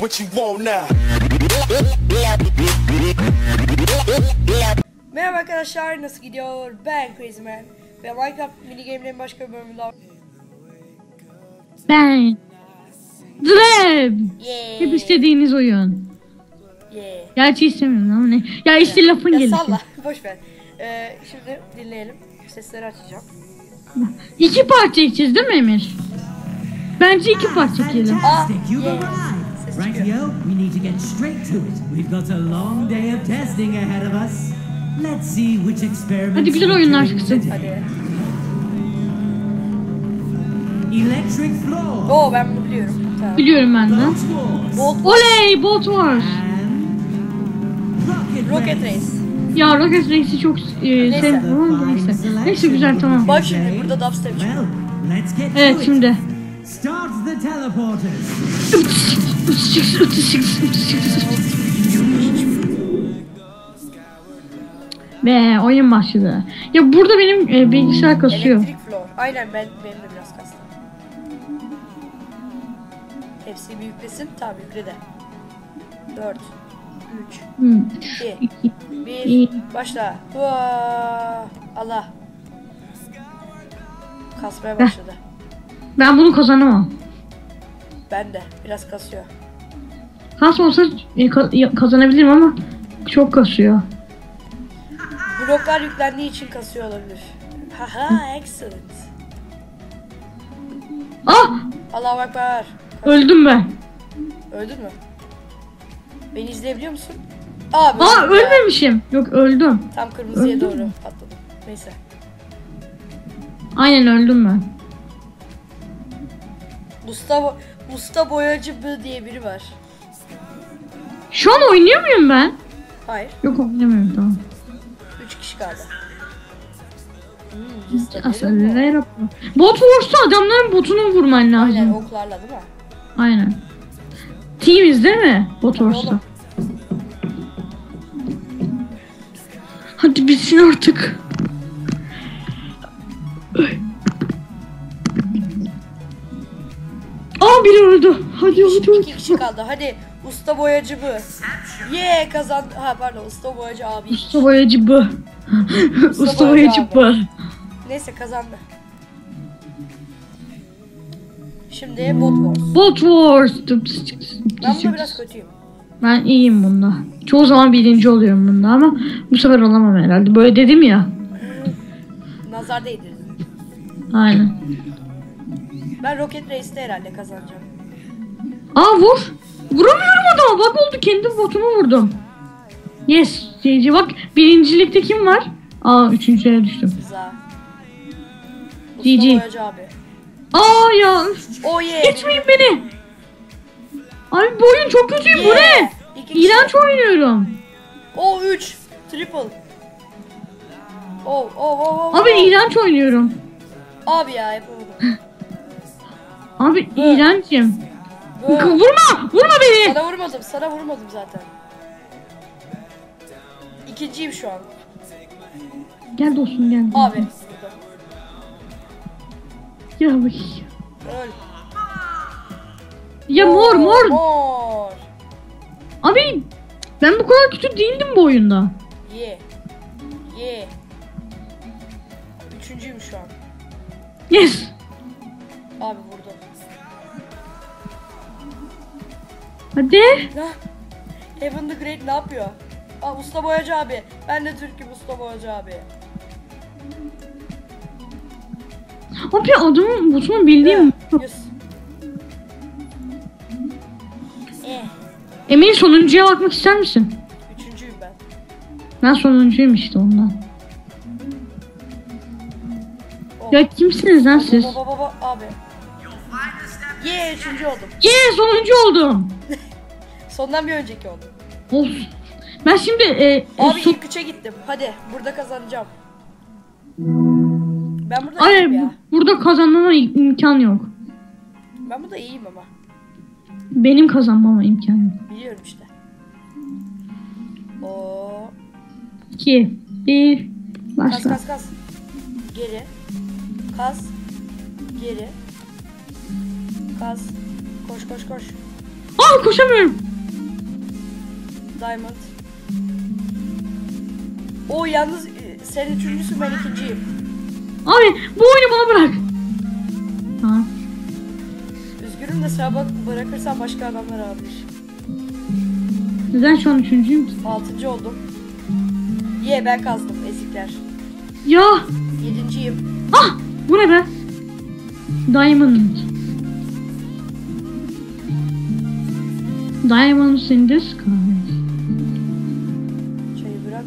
What you want now? Merhaba arkadaşlar nasıl gidiyor? Ben Crazy Man ve Minecraft mini game'lerin başka bir bölümünde Ben. Dreb. Yeah. Hep istediğiniz oyun. Yeah. Gerçi istemiyorum ama ne. Ya işte lafın Ya gelişi. salla boş ver. Ee, şimdi dinleyelim. Sesleri açacağım. İki part çekeceğiz değil mi Emir? Bence iki part çekelim. Aa, Fantastic, you've yeah. arrived. Ses çıkıyor. Rightio, we need to get straight to it. We've got a long day of testing ahead of us. Let's see which experiments Hadi güzel oyunlar çıksın. Hadi. Electric floor. Oo ben bunu biliyorum. Tamam. Biliyorum ben de. Bolt Oley Bolt Wars. Rocket, race. Ya Rocket Race'i çok e, sevdim ama neyse. Neyse güzel tamam. Bak şimdi burada dubstep çıkıyor. Evet şimdi. Start the teleporters. Be oyun başladı. Ya burada benim e, bilgisayar kasıyor. Elektrik floor. Aynen ben benim de biraz kastım. Hepsi bir yüklesin. Tamam yükle de. 4 3 Hmm. 2 İki. 1 İyi. Başla. Vaa! Allah. Kasmaya başladı. Ben bunu kazanamam. Ben de biraz kasıyor. Kas olsa e, ka- ya- kazanabilirim ama çok kasıyor. Bloklar yüklendiği için kasıyor olabilir. Haha excellent. Ah! Allahu Ekber. Öldüm ben. Öldün mü? Beni izleyebiliyor musun? Abi Aa ölmemişim. Yok öldüm. Tam kırmızıya Öldün doğru mü? patladım. Neyse. Aynen öldüm ben. Mustafa Usta Boyacı Bı diye biri var. Şu an oynuyor muyum ben? Hayır. Yok oynamıyorum tamam. 3 kişi kaldı. Hmm, Aslında yapıyor? Bot Wars'ta adamların botunu vurman Aynen lazım. oklarla değil mi? Aynen. Teamiz değil mi? Bot oğlum. Hadi bitsin artık. Aa biri öldü. Hadi hadi İki kişi kaldı. Hadi Usta Boyacı Bı. Ye kazandı. Ha pardon Usta Boyacı abi. Usta boyacı bu. Usta boyacı boyacı bu. Neyse kazandı. Şimdi Bot Wars. Bot Wars. Ben bunda biraz kötüyüm. Ben iyiyim bunda. Çoğu zaman birinci oluyorum bunda ama bu sefer olamam herhalde. Böyle dedim ya. Nazar değdirdin. Aynen. Ben Rocket Race'te herhalde kazanacağım. Aa vur. Vuramıyorum adama. Bak oldu kendi botumu vurdum. Yes. GG bak birincilikte kim var? Aa üçüncüye düştüm. Usta GG. Aa ya. Oh yeah. Geçmeyin beni. Abi bu oyun çok kötüyüm. Bu Yeah. ne? İki kişi. İğrenç oynuyorum. Oh 3. Triple. Oh oh oh oh. Abi oh. iğrenç oynuyorum. Abi ya yapamadım. Abi iğrencim. Bö. Vurma! Vurma beni! Sana vurmadım. Sana vurmadım zaten. İkinciyim şu an. Gel dostum gel. Abi. Gel bakayım. Öl. Ya mor mor. Mor. Abi ben bu kadar kötü değildim bu oyunda. Ye. Ye. Üçüncüyüm şu an. Yes. Abi vurdu. Hadi. Ne? Heaven the Great ne yapıyor? Aa Usta Boyacı abi. Ben de Türk'üm Usta Boyacı abi. Abi adamın botunu bildiğim. Yüz. Eh. Emin sonuncuya bakmak ister misin? Üçüncüyüm ben. Ben sonuncuyum işte ondan. Oh. Ya kimsiniz lan siz? Baba baba abi. Ye üçüncü oldum. Yeah sonuncu oldum. Sondan bir önceki oldum. Of. Ben şimdi e, Abi son- ilk üçe gittim. Hadi burada kazanacağım. Ben burada Hayır iyiyim ya. bu- burada kazanmama im- imkan yok. Ben burada iyiyim ama. Benim kazanmama imkan yok. Biliyorum işte. Oo. 2 1 Kas Başla. kas kas. Geri. Kas. Geri. Kas. Koş koş koş. Aa koşamıyorum. Diamond. O yalnız e, sen üçüncüsün ben ikinciyim. Abi bu oyunu bana bırak. Ha. Üzgünüm de sen bak bırakırsan başka adamlar almış. Neden şu an üçüncüyüm? ki? Altıncı oldum. Ye ben kazdım ezikler. Ya. Yedinciyim. Ah bu ne be? Diamond. Diamonds in the sky. Çayı bırak.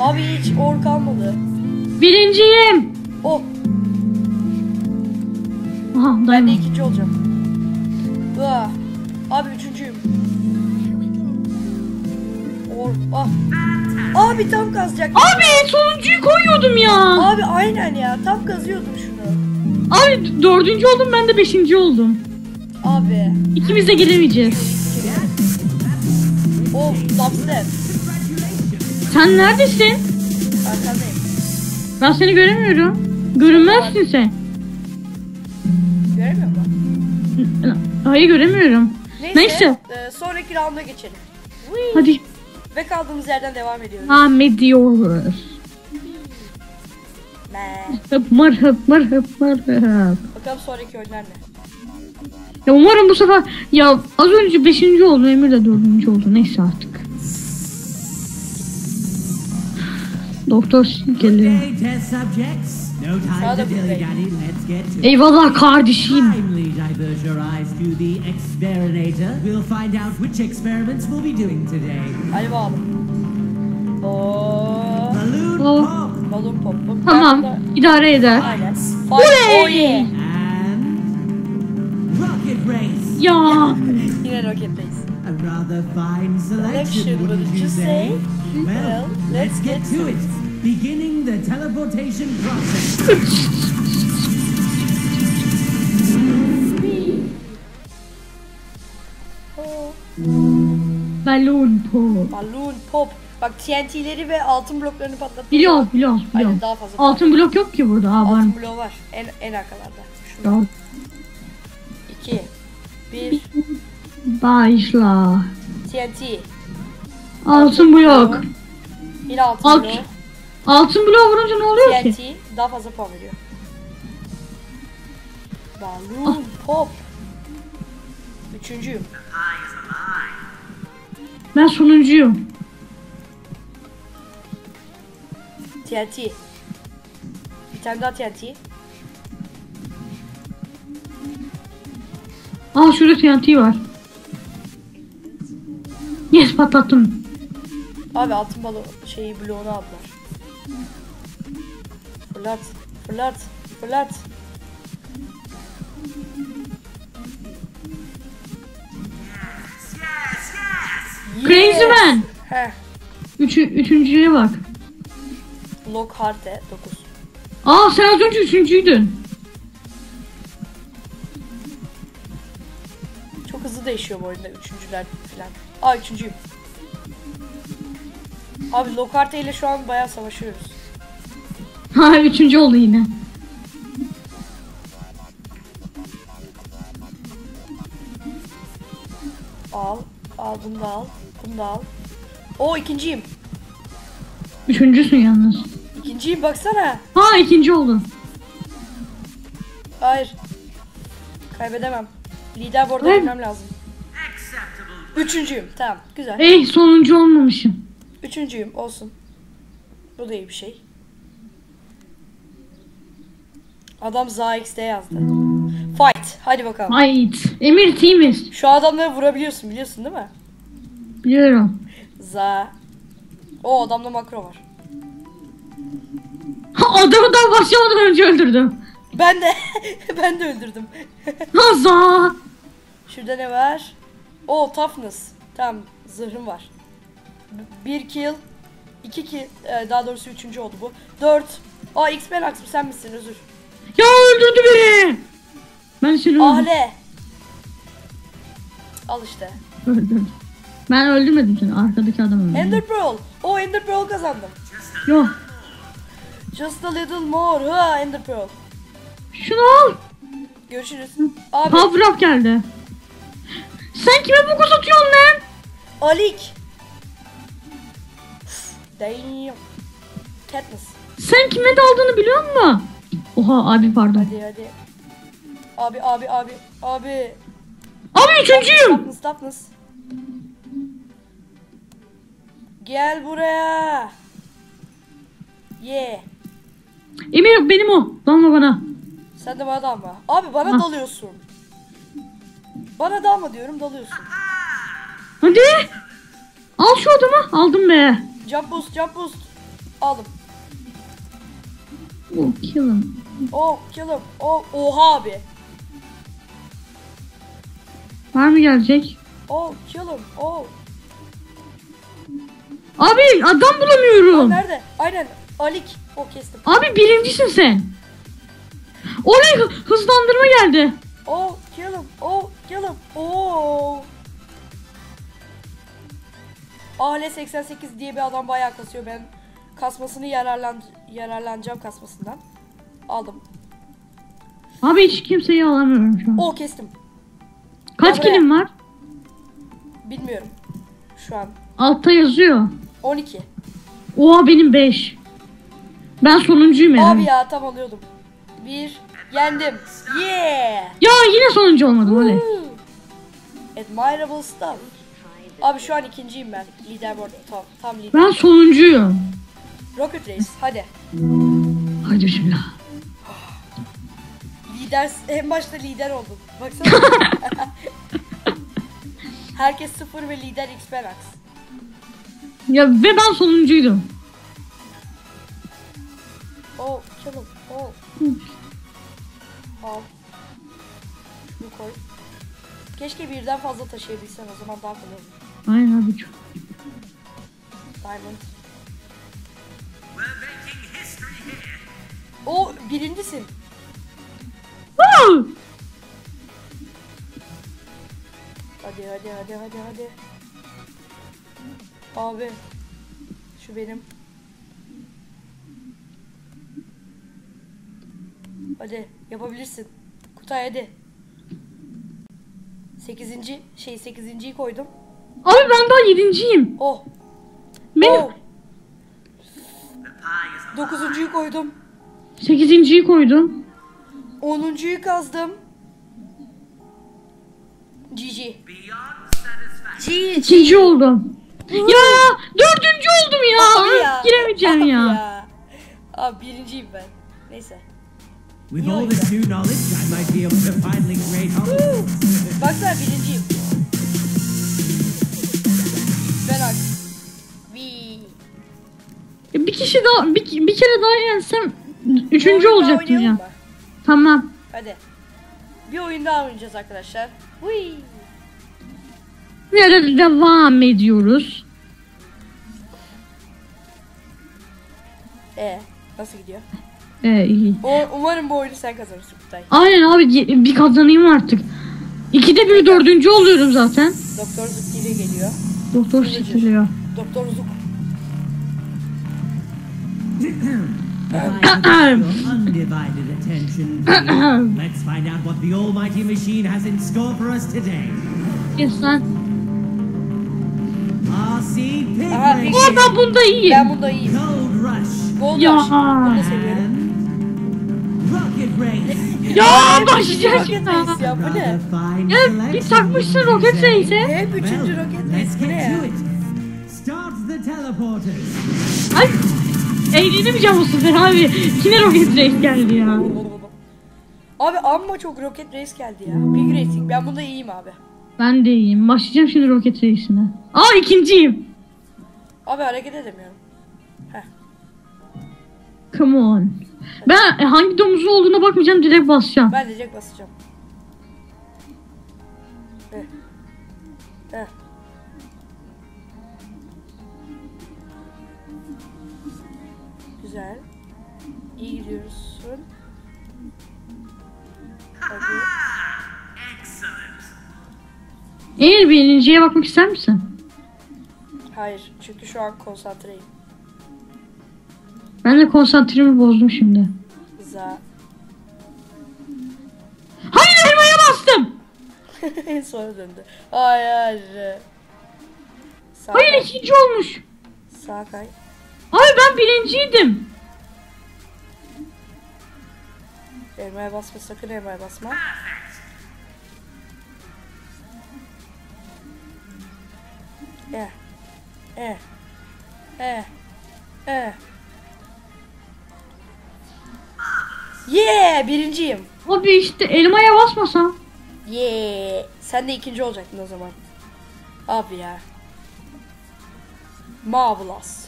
Abi hiç or kalmadı. Birinciyim. Oh Aha ben de Diamond. ikinci olacağım. Ah. Abi üçüncüyüm. Or ah. Abi tam kazacak. Abi sonuncuyu koyuyordum ya. Abi aynen ya tam kazıyordum şunu. Abi dördüncü oldum ben de beşinci oldum. Abi. İkimiz de gelemeyeceğiz. Oh dubstep. Sen neredesin? Arkandayım. Ben seni göremiyorum. Görünmezsin sen. Göremiyor musun? Hayır göremiyorum. Neyse. Neyse. e, sonraki rounda geçelim. Whee! Hadi. Ve kaldığımız yerden devam ediyoruz. Hıp mır hıp mır hıp mır hıp. Bakalım sonraki oyunlar ne? Ya umarım bu sefer ya az önce 5. oldu Emir de 4. oldu neyse artık. Doktor geliyor. Eyvallah kardeşim. Balloon Oh. pop Balon pop. Tamam da- idare eder. Aynen. Oley! Ya Yine roketteyiz. A rather fine selection, wouldn't you say? Well, let's get to it. Beginning the teleportation process. Oh. balon pop. Balloon pop. Bak TNT'leri ve altın bloklarını patlattım. Biliyorum biliyorum biliyorum. Aynen daha fazla. Altın blok yok ki burada. Ha var. Altın bloğu var. En, en arkalarda. Şurada. Ya, 2 1 Başla. TNT. Altın blok. Yine altın Alt- bloğu. Altın blok vurunca ne oluyor ki? TNT daha fazla puan veriyor. Balloon pop. Üçüncüyüm. Ben sonuncuyum. TNT. Bir tane daha TNT. Aa şurada TNT var. Yes patlattım. Abi altın balı şeyi bloğunu aldılar. Fırlat. Fırlat. Fırlat. Crazy Man. Heh. Üçü, üçüncüye bak. Lockhart'e 9. Aa sen az önce üçüncüydün. Hızlı değişiyor bu oyunda üçüncüler falan. Aa üçüncüyüm. Abi Lockhart ile şu an bayağı savaşıyoruz. Ha üçüncü oldu yine. Al. Al bunu da al. Bunu da al. O ikinciyim. Üçüncüsün yalnız. İkinciyim baksana. Ha ikinci oldun. Hayır. Kaybedemem. Lider bu arada bilmem lazım. Üçüncüyüm. Tamam. Güzel. Ey sonuncu olmamışım. Üçüncüyüm. Olsun. Bu da iyi bir şey. Adam ZXD yazdı. Fight. Hadi bakalım. Ait. Emir temiz. Şu adamları vurabiliyorsun biliyorsun değil mi? Biliyorum. Za. O adamda makro var. Ha, adamı daha başlamadan önce öldürdüm. Ben de ben de öldürdüm. Ha za. Şurada ne var? O toughness. Tamam zırhım var. B- Bir kill. iki kill. e, Daha doğrusu üçüncü oldu bu. Dört. Aa X-Men Aksım sen misin özür. Ya öldürdü beni. Ben seni öldürdüm. Ahle. Al işte. Öldürdüm. Ben öldürmedim seni. Arkadaki adam öldürdü. Ender Pearl. O Ender Pearl kazandım. Yok. Just a little more. Ha Ender Pearl. Şunu al. Görüşürüz. Abi Power up geldi. Sen kime bu kız atıyorsun lan? Alik. Damn. Katniss. Sen kime daldığını biliyor musun? Oha abi pardon. Hadi hadi. Abi abi abi abi. Abi üçüncüyüm. Katniss Katniss. Gel buraya. Yeah. Emir benim o. Dalma bana. Sen de bana dalma. Abi bana Hah. dalıyorsun. Bana dalma diyorum dalıyorsun. Hadi. Al şu adamı. Aldım be. Jump boost jump boost. Aldım. Oh kill him. Oh kill him. Oh, oha abi. Var mı gelecek? Oh kill him. Oh. Abi adam Aa, bulamıyorum. nerede? Aynen. Alik. O kestim. Abi birincisin sen. Oraya hı- hızlandırma geldi. Oh him. Oh him. Oh. Ahle 88 diye bir adam bayağı kasıyor. Ben kasmasını yararlan yararlanacağım kasmasından. Aldım. Abi hiç kimseyi alamıyorum şu an. Oh kestim. Kaç buraya. kilim var? Bilmiyorum. Şu an. Altta yazıyor. 12. Oha benim 5. Ben sonuncuyum ya. Abi ya tam alıyordum. Bir. Yendim. Yeah. Ya yine sonuncu olmadım oley. Admirable stuff. Abi şu an ikinciyim ben. Leaderboard tam, tam lider. Ben sonuncuyum. Rocket Race hadi. Hadi bismillah. Lider en başta lider oldum. Baksana. Herkes sıfır ve lider Xperax. Ya ve ben sonuncuydum. Oh him. Oh. Al. Şunu koy. Keşke birden fazla taşıyabilsen o zaman daha kolay olur. Aynen abi çok. Diamond. O birincisin. Hadi hadi hadi hadi hadi. Abi. Şu benim. Hadi yapabilirsin. Kutay hadi. Sekizinci şey sekizinciyi koydum. Abi ben daha yedinciyim. Oh. Benim Oh. Dokuzuncuyu koydum. sekizinciyi koydum. Onuncuyu kazdım. GG. GG. Oldum. Ya dördüncü oldum ya. Abi ya. Giremeyeceğim Abi ya. Abi birinciyim ben. Neyse. With all this new knowledge, I might be able to finally create homes. Baksana birinciyim. Ben ak. Vi. Bir kişi daha bir, bir kere daha yensem üçüncü oyun olacaktım ya. mı? Tamam. Hadi. Bir oyun daha oynayacağız arkadaşlar. Hui. Nerede devam ediyoruz? Ee, nasıl gidiyor? Ee, iyi. O, umarım bu oyunu sen kazanırsın Kutay. Aynen abi bir kazanayım artık. İkide bir dördüncü oluyorum zaten. Doktor Zuk geliyor. Doktor sikiliyor. Doktor Zuk. Undivided attention. Let's find out what the almighty machine has in store for us today. Kes lan. RC Pig Aha, Racing, Aa ben bunda iyiyim. Ben bunda iyiyim. Gold Rush, Gold. Rush. Bunu seviyorum. Ya başlayacak Rocket ya. Ya bu ne? Ya bir takmışsın roket say? reis'e. Hep üçüncü let's Race. Bu ne ya? to it. Start the teleporters. Ay. Eğlenemeyeceğim bu sefer abi. Yine roket race geldi ya. Abi amma çok Rocket Race geldi ya. Big Racing. Ben bunda iyiyim abi. Ben de iyiyim. Başlayacağım şimdi roket race'ine. Aa ikinciyim. Abi hareket edemiyorum. Come on. Ben e, hangi domuzun olduğuna bakmayacağım direkt basacağım. Ben direkt basacağım. Heh. Heh. Güzel. İyi gidiyorsun. Hadi. Eğer birinciye bakmak ister misin? Hayır. Çünkü şu an konsantreyim. Ben de konsantremi bozdum şimdi. Za. Hayır en sona döndü. Hayır. Sağ Hayır kay. ikinci olmuş. Sağ kay. Abi ben birinciydim. Elmaya basma sakın elmaya basma. Eh. Eh. Eh. Eh. Yeah! Birinciyim. Abi işte elmaya basmasam. Yeah! Sen de ikinci olacaktın o zaman. Abi ya. Marvelous.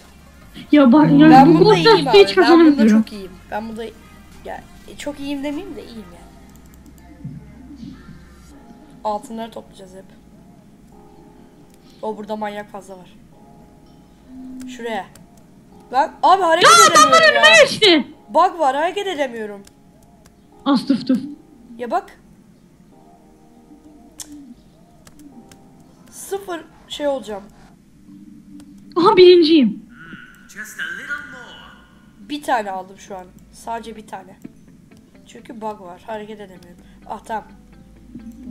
Ya bak ya Ben bu bunda iyiyim abi. hiç Ben bunda çok iyiyim. Ben bunda ya e, çok iyiyim demeyeyim de iyiyim yani. Altınları toplayacağız hep. O burada manyak fazla var. Şuraya. Lan abi hareket Ya edemiyorum ya. geçti. Bug var hareket edemiyorum. Az tıf tıf. Ya bak. Sıfır şey olacağım. Aha birinciyim. Just a little more. Bir tane aldım şu an. Sadece bir tane. Çünkü bug var. Hareket edemiyorum. Ah tamam.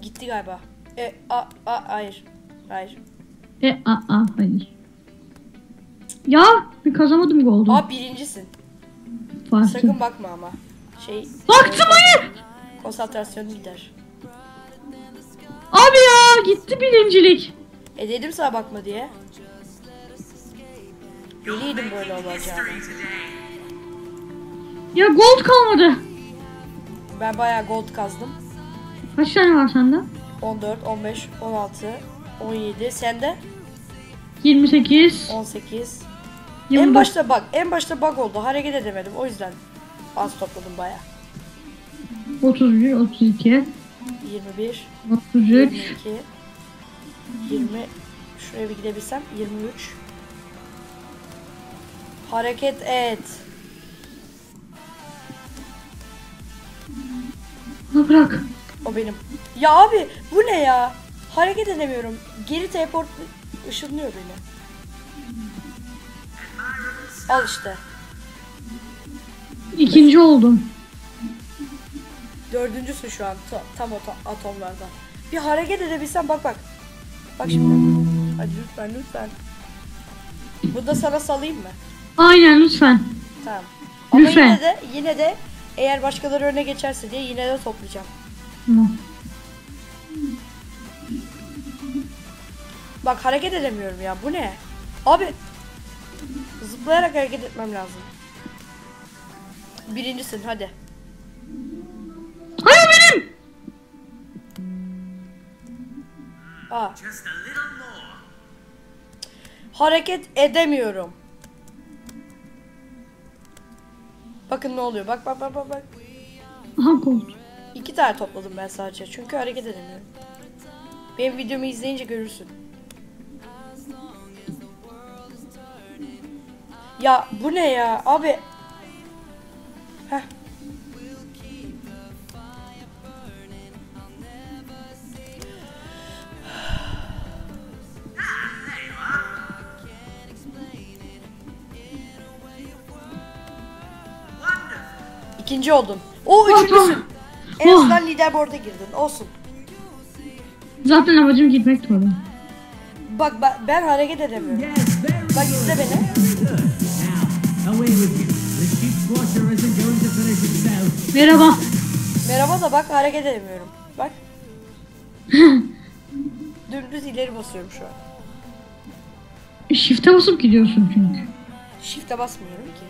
Gitti galiba. E a, a hayır. Hayır. E a a hayır. Ya bir kazamadım goldu. Aa birincisin. Fark Sakın bakma ama. Şey Baktım hayır. konsantrasyonu gider. Abi ya gitti birincilik. E dedim sana bakma diye. Biliydim böyle olacağını. Ya gold kalmadı. Ben bayağı gold kazdım. Kaç tane var sende? 14, 15, 16, 17. Sende? 28. 18. En 29. başta bak, en başta bug oldu. Hareket edemedim. O yüzden az topladım bayağı. 31, 32, 21, 33. 22, 20. Şuraya bir gidebilsem. 23. Hareket et. Ha bırak. O benim. Ya abi bu ne ya? Hareket edemiyorum. Geri teleport ışınlıyor beni. Al işte. İkinci oldum. Dördüncüsün şu an ta- tam o ta- atomlardan. Bir hareket edebilsem bak bak. Bak şimdi. Hadi lütfen lütfen. Bu da sana salayım mı? Aynen lütfen. Tamam. Ama Lütfen. yine de yine de eğer başkaları öne geçerse diye yine de toplayacağım. Tamam. Bak hareket edemiyorum ya. Bu ne? Abi zıplayarak hareket etmem lazım. Birincisin hadi. Hayır benim. Aa, hareket edemiyorum. Bakın ne oluyor. Bak bak bak bak bak. Aha gold. İki tane topladım ben sadece. Çünkü hareket edemiyorum. Benim videomu izleyince görürsün. Ya bu ne ya? Abi. İkinci oldun. O üçüncüsün. En Oh. azından liderboard'a girdin. Olsun. Zaten amacım gitmekti oraya. Bak ben, ben hareket edemiyorum. Bak izle beni. Merhaba. Merhaba da bak hareket edemiyorum. Bak. Dümdüz ileri basıyorum şu an. Shift'e basıp gidiyorsun çünkü. Shift'e basmıyorum ki.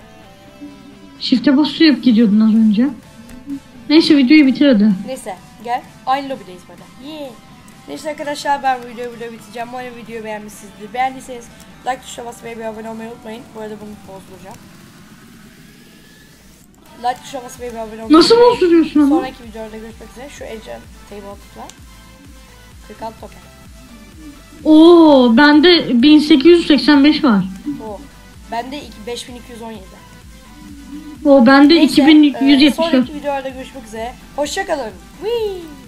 Shift'e basıp gidiyordun az önce. Neyse videoyu bitir hadi. Neyse gel. Aynı lobideyiz böyle. Yeah. Neyse arkadaşlar ben videoyu burada bitireceğim. Umarım videoyu beğenmişsinizdir. Beğendiyseniz like tuşuna basmayı ve abone olmayı unutmayın. Bu arada bunu bozduracağım. Like tuşuna basmayı ve abone olmayı Nasıl bozduruyorsun onu? Sonraki videoda görüşmek üzere. Şu Ecem table tıkla. 46 token. Oo bende 1885 var. O. Bende iki- 5217. O bende Neyse, e, 2174. sonraki videolarda görüşmek üzere. Hoşçakalın. Whee!